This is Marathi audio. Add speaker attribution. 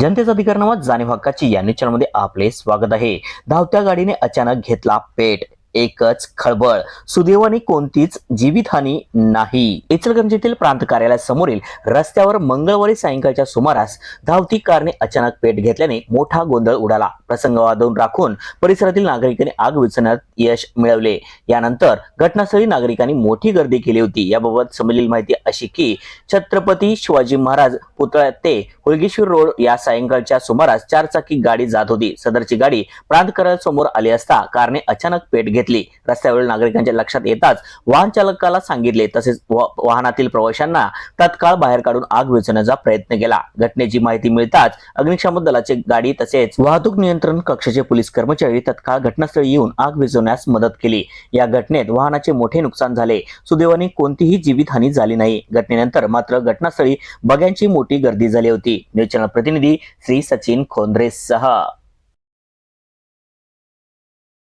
Speaker 1: जनतेचा अधिकारनामा जाणीव हक्काची या न्यूज चॅनलमध्ये आपले स्वागत आहे. धावत्या गाडीने अचानक घेतला पेट. एकच खळबळ. सुदैवाने कोणतीच जीवितहानी नाही. इचलगंजीतील प्रांत कार्यालयासमोरील रस्त्यावर मंगळवारी सायंकाळच्या सुमारास धावती कारने अचानक पेट घेतल्याने मोठा गोंधळ उडाला. प्रसंग वादवून राखून परिसरातील नागरिकांनी आग विचण्यात यश मिळवले. यानंतर घटनास्थळी नागरिकांनी मोठी गर्दी केली होती. याबाबत समजलेली माहिती अशी की छत्रपती शिवाजी महाराज पुतळ्या ते होळगेश्वर रोड या सायंकाळच्या सुमारास चारचाकी गाडी जात होती. सदरची गाडी प्रांत कार्यालयासमोर आली असता कारने अचानक पेट घेतली. रस्त्यावरील नागरिकांच्या लक्षात येताच वाहन चालकाला सांगितले. तसेच वाहनातील प्रवाशांना तत्काळ बाहेर काढून आग विझवण्याचा प्रयत्न केला. घटनेची माहिती मिळताच अग्निशमन दलाची गाडी तसेच वाहतूक नियंत्रण कक्षाचे पोलीस कर्मचारी तत्काळ घटनास्थळी येऊन आग विझवण्यास मदत केली. या घटनेत वाहनाचे मोठे नुकसान झाले. सुदैवाने कोणतीही जीवितहानी झाली नाही. घटनेनंतर मात्र घटनास्थळी बघ्यांची मोठी गर्दी झाली होती. न्यूज चॅनल प्रतिनिधी श्री सचिन खोंद्रेसह